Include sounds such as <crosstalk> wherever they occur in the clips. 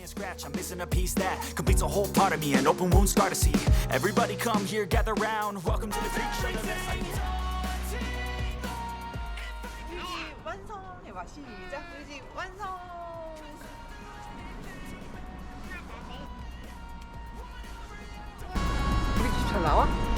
can't scratch. I'm missing a piece that completes a whole part of me. An open wound scar to see. Everybody come here, gather round. Welcome to the freak show. 집 완성 해봐 시작 집 완성 우리 집 잘 나와?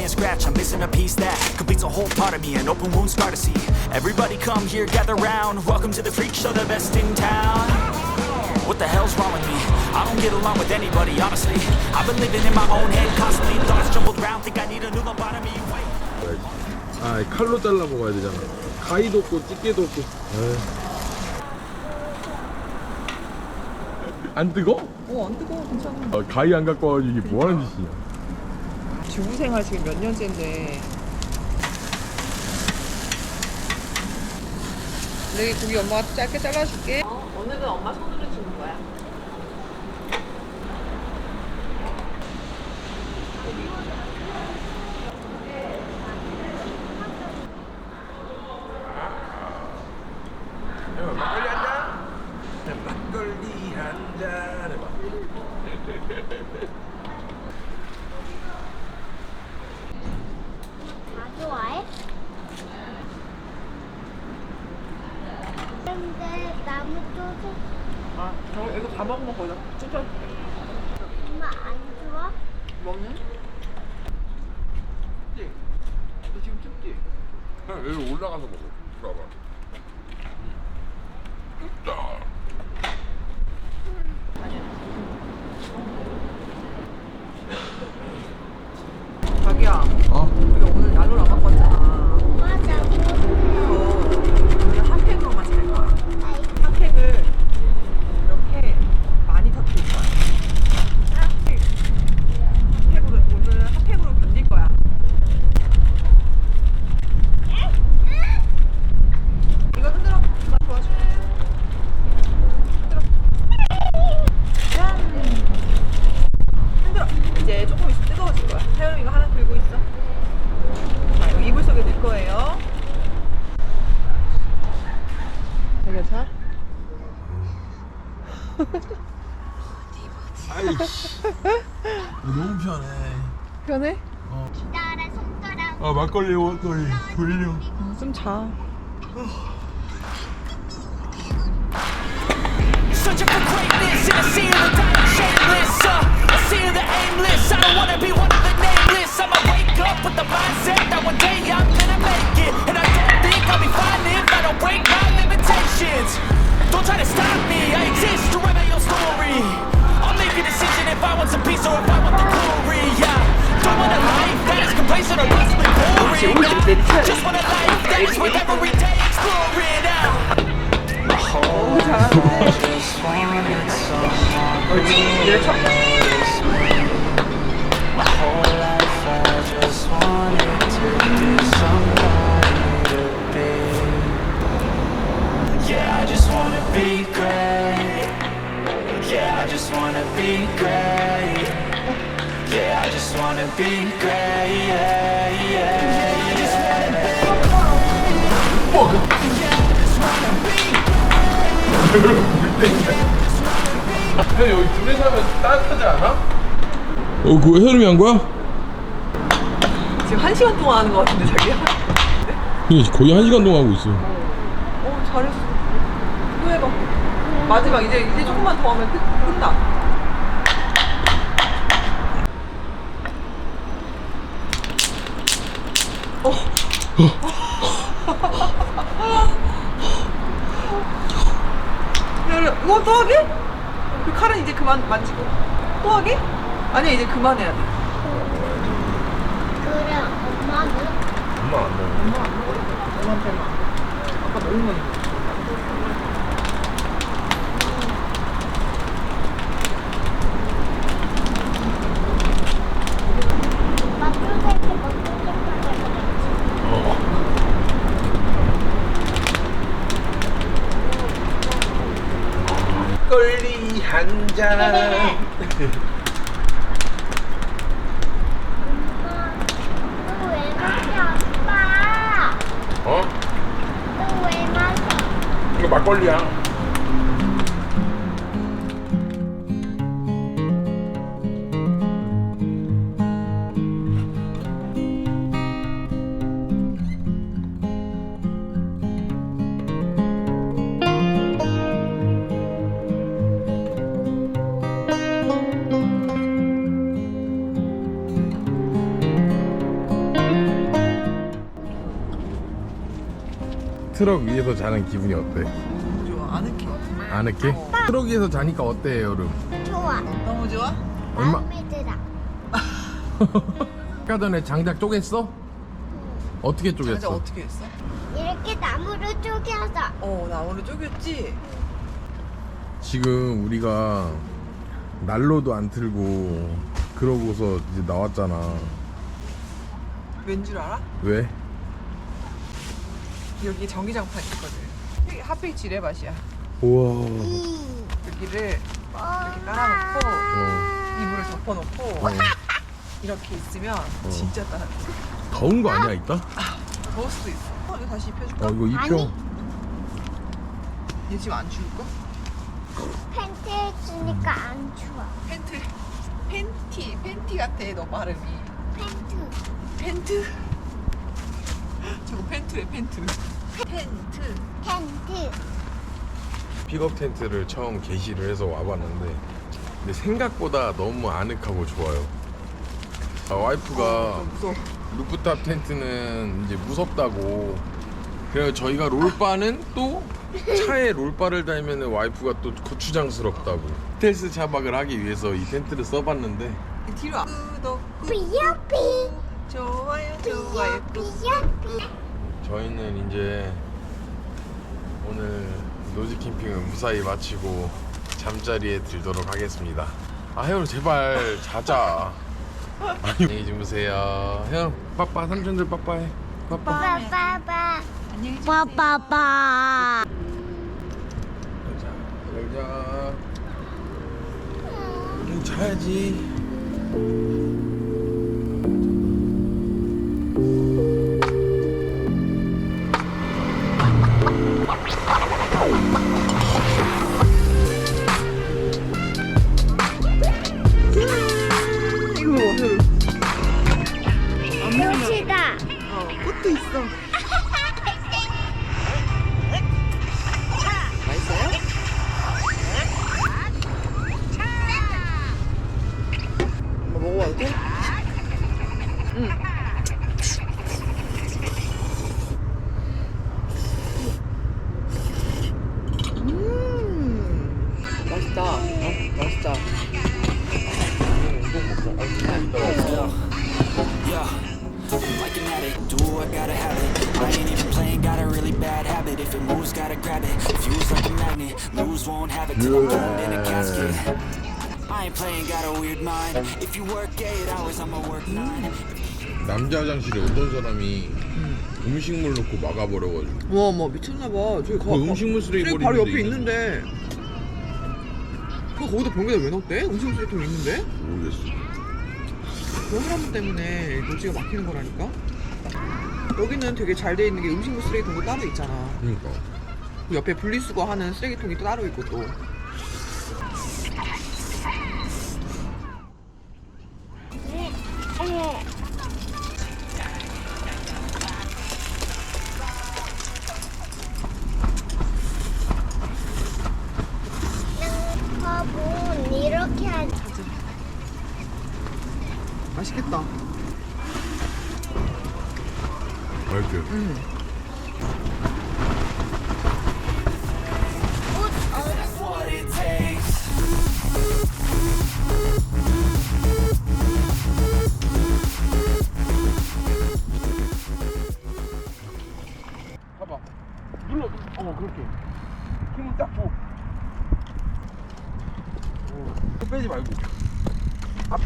Can't scratch. I'm missing a piece that completes a whole part of me. An open wound scar to see. Everybody come here, gather round. Welcome to the freak show, the best in town. What the hell's wrong with me? I don't get along with anybody, honestly. I've been living in my own head, constantly thoughts jumbled round. Think I need a new lobotomy. Wait. 아 칼로 잘라 먹어야 되잖아 가위도 없고 집게도 없고. 안 뜨거? 어안 뜨거워 괜찮아 어, 가위 안 갖고 와가지고 이게 뭐 하는 짓이냐 주부 생활 지금 몇 년째인데. 여기 고기 엄마가 짧게 잘라줄게. 어, 오늘은 엄마 손으로 주는 거야 막걸리 한잔 막걸리 한잔 해봐 다 좋아해? 근데 나무 쪽에 아 저거 이거 다 먹으면 거기다 찢어 엄마 안 좋아? 먹는? 춥지? 너 지금 춥지? 그냥 여기 올라가서 먹어 들어봐 막걸리 막걸리 돌려 좀 자. Searching for greatness in a sea of the dying shameless. Uh, a sea of the aimless. I don't wanna be one of the nameless. I'ma wake up with the mindset that one day I'm gonna make it. And I don't think I'll be fine if I don't break my limitations. Don't try to stop me. I exist to write my own story. I'll make a decision if I want some peace or if I want did too. Just wanna life that is worth every day exploring out. The whole time. just wanted someone. My whole life I just wanted to be somebody to be. Yeah, I just wanna be great. Yeah, I just wanna be great. Yeah, I just wanna be great. Yeah, yeah. 형 여기 둘이서 하면 따뜻하지 않아? 어 그거 헤르미 한 거야? 지금 한 시간 동안 하는 것 같은데, 자기야? 이게 거의 한 시간 동안 하고 있어 어, 잘했어. 또 해봐. 마지막, 이제, 이제 조금만 더 하면 끝, 끝나. 어. 이거 또 하게? 그 칼은 이제 그만 만지고. 또 하게? 아니야, 이제 그만해야 돼. 그래 엄마는 엄마 안 먹어 엄마 안 먹어? 엄마한테만. 아까 먹은 거니까. 짠. 너왜 트럭 위에서 자는 기분이 어때? 너무 좋아. 아늑해. 아늑해? 트럭 위에서 자니까 어때 여름? 좋아 너무 좋아? 얼마? 마음에 들어 아까 전에 장작 쪼갰어? 어떻게 쪼갰어? 어떻게 했어? 이렇게 나무를 쪼개서 어, 나 오늘 쪼갰지? 지금 우리가 난로도 안 틀고 그러고서 이제 나왔잖아 왠 줄 알아? 왜? 여기 전기장판 있거든. 핫팩 지뢰밭이야. 우와 여기를 이렇게 깔아놓고 어, 이불을 덮어놓고 어. 이렇게 있으면 진짜 따뜻해. 더운 거 아니야 이따? 더울 수도 있어. 어, 이거 다시 입혀줄까? 어 이거 입혀 아니. 얘 지금 안 추울까? 팬티 해주니까 안 추워 팬트. 팬티. 팬티 같아, 너 발음이. 팬티 팬트. 저거 팬트래, 팬트. 팬트. 팬티 픽업 텐트를 처음 게시를 해서 와봤는데 근데 생각보다 너무 아늑하고 좋아요 아, 와이프가 좀 무서워. 루프탑 텐트는 이제 무섭다고 그래서 저희가 롤바는 또 차에 롤바를 달면 와이프가 또 고추장스럽다고 스텔스 차박을 하기 위해서 이 텐트를 써봤는데 뒤로 안. 구독, 구- 삐요삐 좋아요, 좋아요. 구- 삐요삐 저희는 이제 오늘 노지 캠핑을 무사히 마치고 잠자리에 들도록 하겠습니다. 아 혜영 제발 자자. <laughs> 안녕히 주무세요. 형 빠빠 삼촌들 빠빠해. 빠빠. 빠빠빠 안녕히 계세요. 빠빠빠. 자 열자. 응, 자야지 Addict, do I gotta have it. I ain't even playing, got a really bad habit. If it moves, gotta grab it. Fuse like a magnet, lose won't have it till I'm burned in a casket. I ain't playing, got a weird mind. If you work eight hours, I'ma work nine. 남자 화장실에 어떤 사람이 음식물 넣고 막아버려가지고 와, 뭐 미쳤나봐. 저기 가. 그 음식물 쓰레기 버리는 바로 데 옆에 있는데. 있는데. 그 거기다 변기다 왜 넣대? 음식 쓰레기통 있는데? 모르겠어 그런 사람 때문에 노지가 막히는 거라니까. 여기는 되게 잘 돼 있는 게 음식물 쓰레기통도 따로 있잖아. 그러니까 그 옆에 분리수거 하는 쓰레기통이 또 따로 있고 또.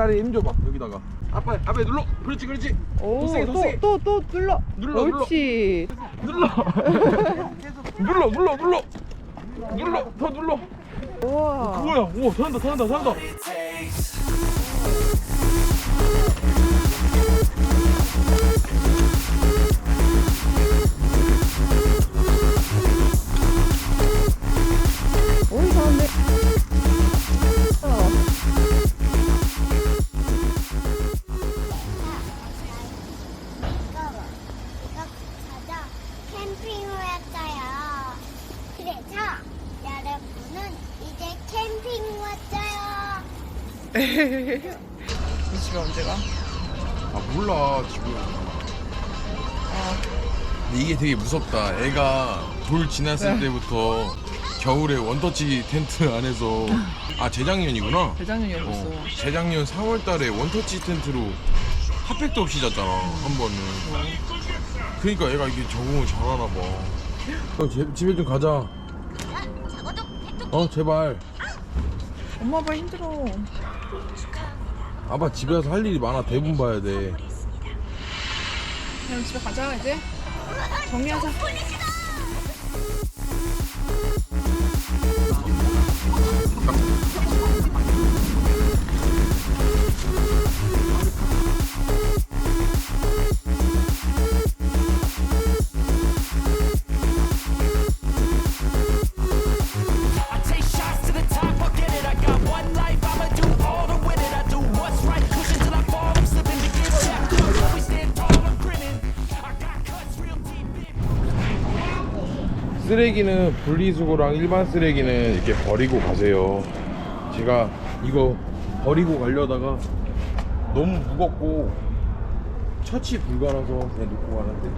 앞다리 힘 줘봐 여기다가 앞에 앞에 눌러 그렇지 그렇지 더 세게 더 세게 또, 또 눌러. 눌러, 눌러. 옳지. 눌러 <laughs> 눌러 눌러 눌러 눌러 더 눌러 우와. 뭐야? 오, 잘한다, 잘한다, 잘한다. it takes. 이 집에 언제 가? 아, 몰라, 지금. 근데 이게 되게 무섭다. 애가 돌 지났을 네. 때부터 겨울에 원터치 텐트 안에서 아 재작년이구나. 대장년이었어. 어, 재작년 4월 달에 원터치 텐트로 핫팩도 없이 잤잖아, 한 번은. 그러니까 얘가 이게 적응을 잘하나 봐. 어, 제, 집에 좀 가자. 어, 제발. 엄마 아빠 힘들어. 아빠 집에 와서 할 일이 많아. 대본 봐야 돼. 그냥 집에 가자 이제. 정리하자. 쓰레기는 분리수거랑 일반 쓰레기는 이렇게 버리고 가세요. 제가 이거 버리고 가려다가 너무 무겁고 처치 불가라서 그냥 놓고 가는데.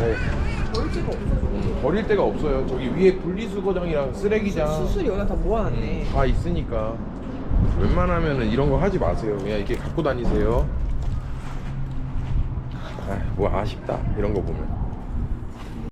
네. 버릴 데가 없어. 음, 버릴 데가 없어요. 저기 위에 분리수거장이랑 쓰레기장 수술이 여기다 다 모아놨네. 다 있으니까 웬만하면은 이런 거 하지 마세요. 그냥 이렇게 갖고 다니세요. 아, 뭐 아쉽다 이런 거 보면.